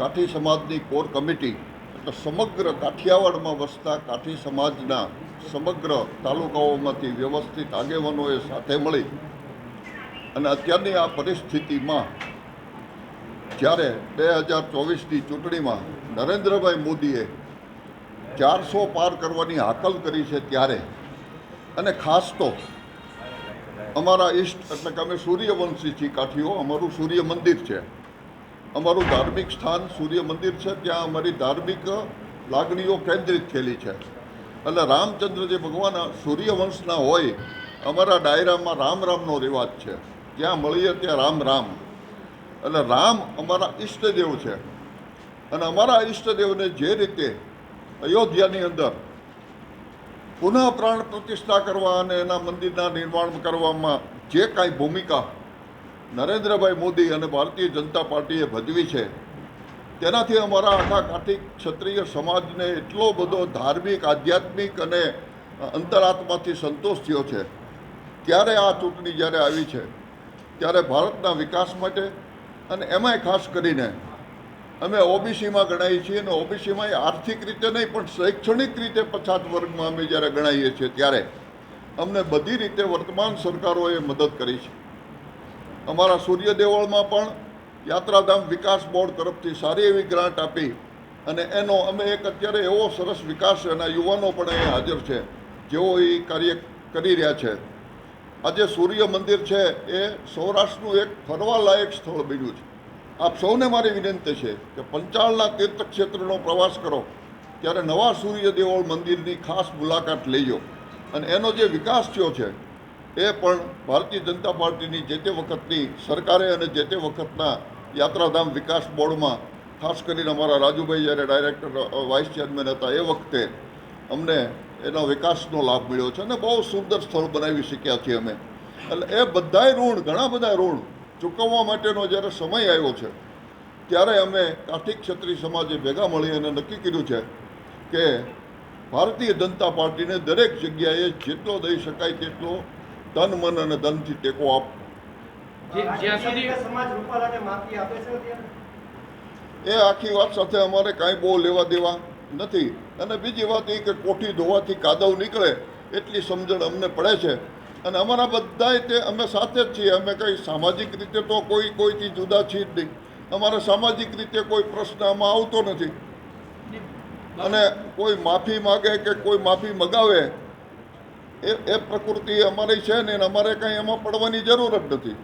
કાઠી સમાજની core committee એટલે સમગ્ર કાઠિયાવાડમાં વસતા કાઠી સમાજના સમગ્ર તાલુકાઓમાંથી વ્યવસ્થિત આગેવાનોએ સાથે મળી અને અત્યારની આ પરિસ્થિતિમાં જ્યારે બે હજાર ચોવીસની ચૂંટણીમાં નરેન્દ્રભાઈ મોદીએ ચારસો પાર કરવાની હાકલ કરી છે ત્યારે અને ખાસ તો અમારા ઈષ્ટ, એટલે કે અમે સૂર્યવંશી છીએ કાઠીઓ, અમારું સૂર્ય મંદિર છે. અમારું ધાર્મિક સ્થાન સૂર્ય મંદિર છે, ત્યાં અમારી ધાર્મિક લાગણીઓ કેન્દ્રિત થયેલી છે. એટલે રામચંદ્ર જે ભગવાન સૂર્યવંશના હોય, અમારા ડાયરામાં રામ રામનો રિવાજ છે. જ્યાં મળીએ ત્યાં રામ રામ. એટલે રામ અમારા ઈષ્ટદેવ છે. અને અમારા ઈષ્ટદેવને જે રીતે અયોધ્યાની અંદર પુનઃ પ્રાણ પ્રતિષ્ઠા કરવા અને એના મંદિરના નિર્માણ કરવામાં જે કાંઈ ભૂમિકા નરેન્દ્રભાઈ મોદી અને ભારતીય જનતા પાર્ટીએ ભજવી છે. તેનાથી અમારા આખા કાઠી ક્ષત્રિય સમાજને એટલો બધો ધાર્મિક, આધ્યાત્મિક અને અંતરાત્માથી સંતોષ થયો છે. ત્યારે આ ચૂંટણી જ્યારે આવી છે, ત્યારે ભારતના વિકાસ માટે અને એમાંય ખાસ કરીને અમે ઓબીસીમાં ગણાઈએ છીએ અને ઓબીસીમાં આર્થિક રીતે નહીં, પણ શૈક્ષણિક રીતે પછાત વર્ગમાં અમે જ્યારે ગણાઈએ છીએ ત્યારે અમને બધી રીતે વર્તમાન સરકારોએ મદદ કરી છે. અમારા સૂર્ય દેવળમાં પણ યાત્રાધામ વિકાસ બોર્ડ તરફથી સારી એવી ગ્રાન્ટ આપી અને એનો અમે એક અત્યારે એવો સરસ વિકાસ એના યુવાનો પણ અહીંયા હાજર છે, જેઓ એ કાર્ય કરી રહ્યા છે. આજે સૂર્ય મંદિર છે એ સૌરાષ્ટ્રનું એક ફરવાલાયક સ્થળ બન્યું છે. આપ સૌને મારી વિનંતી છે કે પંચાળના તીર્થક્ષેત્રનો પ્રવાસ કરો, ત્યારે નવા સૂર્ય દેવળ મંદિરની ખાસ મુલાકાત લેજો અને એનો જે વિકાસ થયો છે એ પણ ભારતીય જનતા પાર્ટીની જે તે વખતની સરકારે અને જે તે વખતના યાત્રાધામ વિકાસ બોર્ડમાં, ખાસ કરીને અમારા રાજુભાઈ જ્યારે ડાયરેક્ટર વાઇસ ચેરમેન હતા એ વખતે અમને એનો વિકાસનો લાભ મળ્યો છે અને બહુ સુંદર સ્થળ બનાવી શક્યા છીએ અમે. એટલે એ બધાય ઋણ, ઘણા બધા ઋણ ચૂકવવા માટેનો જ્યારે સમય આવ્યો છે, ત્યારે અમે કાઠી ક્ષત્રિય સમાજે ભેગા મળી અને નક્કી કર્યું છે કે ભારતીય જનતા પાર્ટીને દરેક જગ્યાએ જેટલો દઈ શકાય તેટલો તન મન અને ધનથી ટેકો આપ. જે- જ્યાં સુધી સમાજ રૂપાલાને માફી આપે છે અત્યારે? એ આખી વાત સાથે અમારે કાંઈ બહુ લેવા દેવા નથી. અને બીજી વાત એ કે કોઠી ધોવાથી કાદવ નીકળે એટલી સમજણ અમને પડે છે. અને અમારા બધાય તે અમે સાથે જ છીએ. અમે કંઈ સામાજિક રીતે તો કોઈ કોઈથી જુદા છીએ જ નહીં. અમારે સામાજિક રીતે કોઈ પ્રશ્ન આમાં આવતો નથી. અને કોઈ માફી માગે કે કોઈ માફી મગાવે એ એ પ્રકૃતિ અમારી છે ને અમારે કાંઈ એમાં પડવાની જરૂર જ નથી.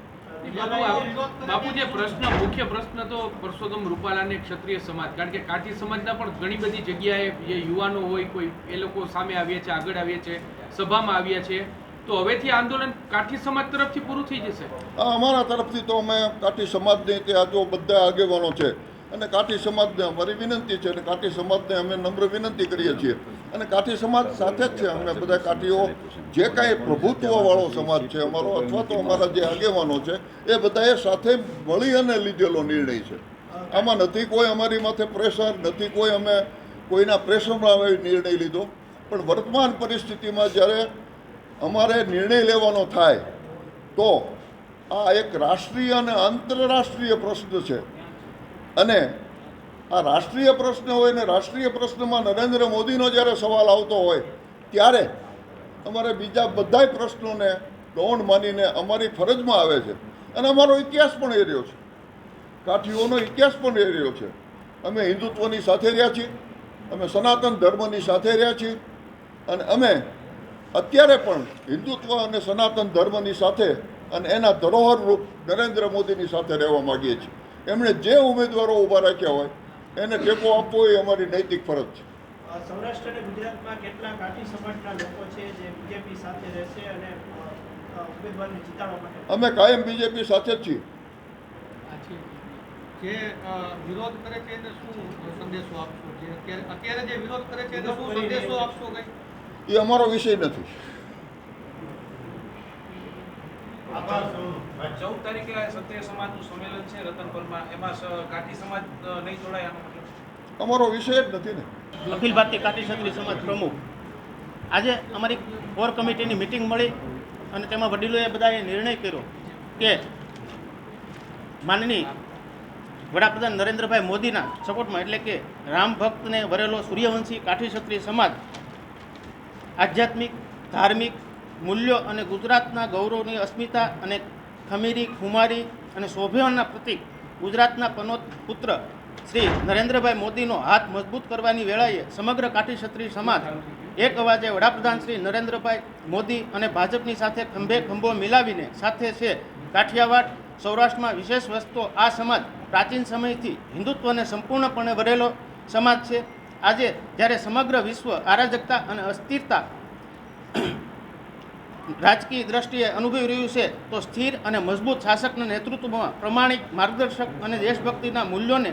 બાપુ જે પ્રશ્ન મુખ્ય પ્રશ્ન તો પરસોત્તમ રૂપાલાને ક્ષત્રિય સમાજ કારણ કે કાઠી સમાજના પણ ઘણી બધી જગ્યાએ જે યુવાનો હોય કોઈ એ લોકો સામે આવ્યા છે આગળ આવ્યા છે સભામાં આવ્યા છે તો હવેથી આંદોલન કાઠી સમાજ તરફથી પૂરું થઈ જશે? અમારા તરફથી તો અમે કાઠી સમાજને ત્યાં જો બધા આગેવાનો છે. અને કાઠી સમાજને અમારી વિનંતી છે અને કાઠી સમાજને અમે નમ્ર વિનંતી કરીએ છીએ. અને કાઠી સમાજ સાથે જ છે. અમે બધા કાઠીઓ, જે કાંઈ પ્રભુત્વવાળો સમાજ છે અમારો, અથવા તો અમારા જે આગેવાનો છે, એ બધાએ સાથે મળી અને લીધેલો નિર્ણય છે. આમાં નથી કોઈ અમારી માથે પ્રેશર, નથી કોઈ અમે કોઈના પ્રેશરમાં આવે નિર્ણય લીધો. પણ વર્તમાન પરિસ્થિતિમાં જ્યારે અમારે નિર્ણય લેવાનો થાય, તો આ એક રાષ્ટ્રીય અને આંતરરાષ્ટ્રીય પ્રશ્ન છે. અને આ રાષ્ટ્રીય પ્રશ્ન હોય ને રાષ્ટ્રીય પ્રશ્નમાં નરેન્દ્ર મોદીનો જ્યારે સવાલ આવતો હોય, ત્યારે અમારે બીજા બધાય પ્રશ્નોને ડોન માનીને અમારી ફરજમાં આવે છે. અને અમારો ઇતિહાસ પણ એ રહ્યો છે. કાઠીઓનો ઇતિહાસ પણ એ રહ્યો છે. અમે હિન્દુત્વની સાથે રહ્યા છીએ, અમે સનાતન ધર્મની સાથે રહ્યા છીએ, અને અમે અત્યારે પણ હિન્દુત્વ અને સનાતન ધર્મની સાથે અને એના ધરોહર રૂપ નરેન્દ્ર મોદીની સાથે રહેવા માગીએ છીએ. એમણે જે ઉમેદવારો ઊભા રાખ્યા હોય એને ટેકો આપવો એ અમારી નૈતિક ફરજ છે. સૌરાષ્ટ્ર અને ગુજરાતમાં કેટલા કાઠી સમાજના લોકો છે જે બીજેપી સાથે રહેશે અને ઉમેદવારને જીતાડવા માટે? અમે કાયમ બીજેપી સાથે જ છીએ. જે વિરોધ કરે છે એને શું સંદેશો આપશો? જે અત્યારે અત્યારે જે વિરોધ કરે છે એને શું સંદેશો આપશો કંઈ? એ અમારો વિષય નથી. ચૌદ તારીખે સત્ય સમાજનું સંમેલન છે રતનપુરમાં. એમાં કાઠી સમાજ નહીં જોડાય અમારો વિષય જ નથી ને. અખિલ ભારતીય કાઠી સમાજ પ્રમુખ. આજે અમારી કોર કમિટીની મિટિંગ મળી અને તેમાં વડીલોએ બધાએ નિર્ણય કર્યો કે માનની વડાપ્રધાન નરેન્દ્રભાઈ મોદીના સપોર્ટમાં, એટલે કે રામ ભક્તને વરેલો સૂર્યવંશી કાઠી ક્ષત્રિય સમાજ, આધ્યાત્મિક, ધાર્મિક મૂલ્યો અને ગુજરાતના ગૌરવની અસ્મિતા અને ખમીરી, ખુમારી અને શોભ્યના પ્રતિક ગુજરાતના પનોત પુત્ર શ્રી નરેન્દ્રભાઈ મોદીનો હાથ મજબૂત કરવાની વેળાએ સમગ્ર કાઠી ક્ષત્રિય સમાજ એક અવાજે વડાપ્રધાન શ્રી નરેન્દ્રભાઈ મોદી અને ભાજપની સાથે ખંભે ખંભો મિલાવીને સાથે છે કાઠિયાવાડ, સૌરાષ્ટ્રમાં વિશેષ વસ્તુ આ સમાજ પ્રાચીન સમયથી હિન્દુત્વને સંપૂર્ણપણે વરેલો સમાજ છે. આજે જ્યારે સમગ્ર વિશ્વ અરાજકતા અને અસ્થિરતા રાજકીય દ્રષ્ટિએ અનુભવી રહ્યું છે, તો સ્થિર અને મજબૂત શાસકના નેતૃત્વમાં પ્રમાણિક માર્ગદર્શક અને દેશભક્તિના મૂલ્યોને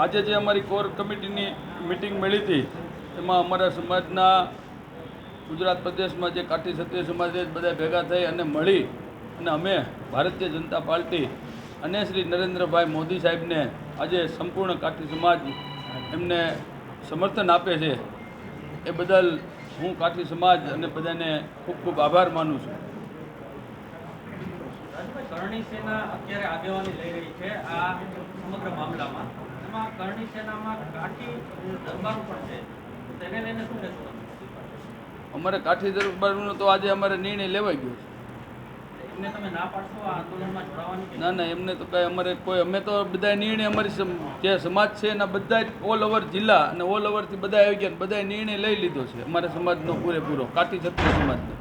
આજે જે અમારી કોર કમિટીની મિટિંગ મળી હતી, એમાં અમારા સમાજના, ગુજરાત પ્રદેશમાં જે કાઠી ક્ષત્રિય સમાજ બધા ભેગા થઈ અને મળી અને અમે ભારતીય જનતા પાર્ટી અને શ્રી નરેન્દ્રભાઈ મોદી સાહેબને આજે સંપૂર્ણ કાઠી સમાજ એમને સમર્થન આપે છે, એ બદલ હું કાઠી સમાજ અને બધાને ખૂબ ખૂબ આભાર માનું છું. સેના અત્યારે આગેવાની લઈ રહી છે આ સમગ્ર મામલામાં. એમાં કરણી સેનામાં કાઠી દરબારો પણ છે. તેને લઈને શું કહેશો અમારે કાઠી દરબારનો તો આજે અમારે નિર્ણય લેવાઈ ગયો છે. ના ના એમને તો કાંઈ અમારે કોઈ અમે તો બધા નિર્ણય અમારી જે સમાજ છે એના બધા ઓલ ઓવર જિલ્લા અને ઓલ ઓવરથી બધા આવી ગયા બધા નિર્ણય લઈ લીધો છે. અમારા સમાજનો પૂરેપૂરો કાઠી ક્ષત્રિય સમાજનો.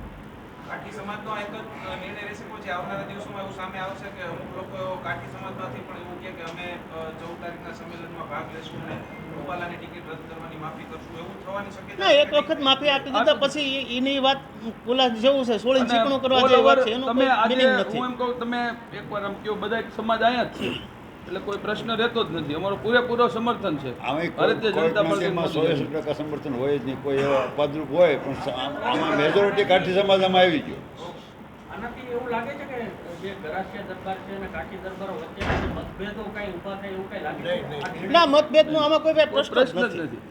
કાઠી સમાજનો એક જ નિર્ણય રહેશે પછી આવનારા દિવસોમાં એવું સામે આવશે કે અમુક લોકો કાઠી સમાજમાંથી પણ એવું કે અમે ચૌદ તારીખના સંમેલનમાં ભાગ લેશું અને રૂપાલાની ટિકિટ રદ કરવાની માફી કરશું. એવું થવાની શક્યતા ના એક વખત માફી આપી દીધા પછી એની વાત બોલા જેવું છે સોળી ચીકણું કરવા જેવી છે એનું તમે કોઈ આજે નથી. હું એમ કહું તમે એકવાર આમ કયો બધા સમાજ આયા જ છે. એટલે કોઈ પ્રશ્ન રહેતો જ નથી. અમારો પૂરેપૂરો સમર્થન છે. આમાં ભારતીય જનતા પાર્ટી એમાં સો ટકા સમર્થન હોય જ નહીં. કોઈ એવો અપવાદરૂપ હોય પણ આમ- મેજોરિટી કાઠી સમાજમાં આવી ગયો. આનાથી એવું લાગે છે કે જે ગરાસિયા દરબાર છે અને કાઠી દરબારો વચ્ચે મતભેદો કઈ ઊભા થાય એવું કઈ લાગે ના મતભેદનો આમાં કોઈ પ્રશ્ન જ પ્રશ્ન જ નથી. નથી.